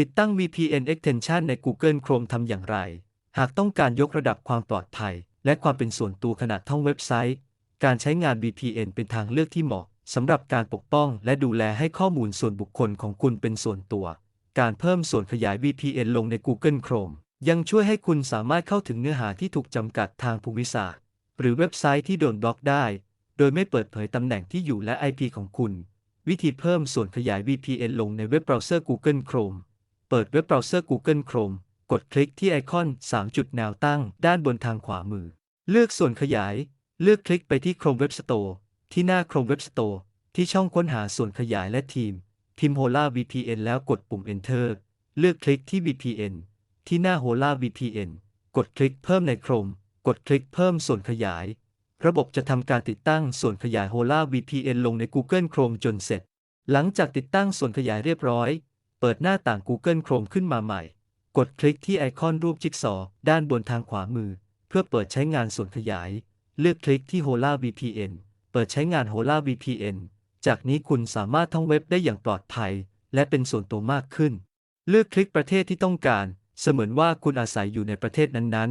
ติดตั้ง VPN extension ใน Google Chrome ทำอย่างไร หากต้องการยกระดับความปลอดภัย และความเป็นส่วนตัวขณะท่องเว็บไซต์ การใช้งาน VPN เป็นทางเลือกที่เหมาะสำหรับการปกป้องและดูแลให้ข้อมูลส่วนบุคคลของคุณเป็นส่วนตัว การเพิ่มส่วนขยาย VPN ลงใน Google Chrome ยังช่วยให้คุณสามารถเข้าถึงเนื้อหาที่ถูกจำกัดทางภูมิศาสตร์ หรือเว็บไซต์ที่โดนบล็อกได้ โดยไม่เปิดเผยตำแหน่งที่อยู่และ IP ของคุณ วิธีเพิ่มส่วนขยาย VPN ลงในเว็บเบราว์เซอร์ Google Chrome เปิดเว็บเบราว์เซอร์ Google Chrome กดคลิกที่ไอคอน 3 จุดแนวตั้ง ด้านบนทางขวามือ เลือกส่วนขยาย เลือกคลิกไปที่ Chrome Web Store ที่หน้า Chrome Web Store ที่ช่องค้นหาส่วนขยายและทีมพิมพ์ Hola VPN แล้วกดปุ่ม Enter เลือกคลิกที่ VPN ที่หน้า Hola VPN กดคลิกเพิ่มใน Chrome กดคลิกเพิ่มส่วนขยาย ระบบจะทำการติดตั้งส่วนขยาย Hola VPN ลงใน Google Chrome จนเสร็จ หลังจากติดตั้งส่วนขยายเรียบร้อย เปิดหน้าต่าง Google Chrome ขึ้นมาใหม่ กดคลิกที่ไอคอนรูปจิ๊กซอว์ด้านบนทางขวามือ เพื่อเปิดใช้งานส่วนขยาย เลือกคลิกที่ Hola VPN เปิดใช้งาน Hola VPN จากนี้คุณสามารถท่องเว็บได้อย่างปลอดภัย และเป็นส่วนตัวมากขึ้น เลือกคลิกประเทศที่ต้องการ เสมือนว่าคุณอาศัยอยู่ในประเทศนั้น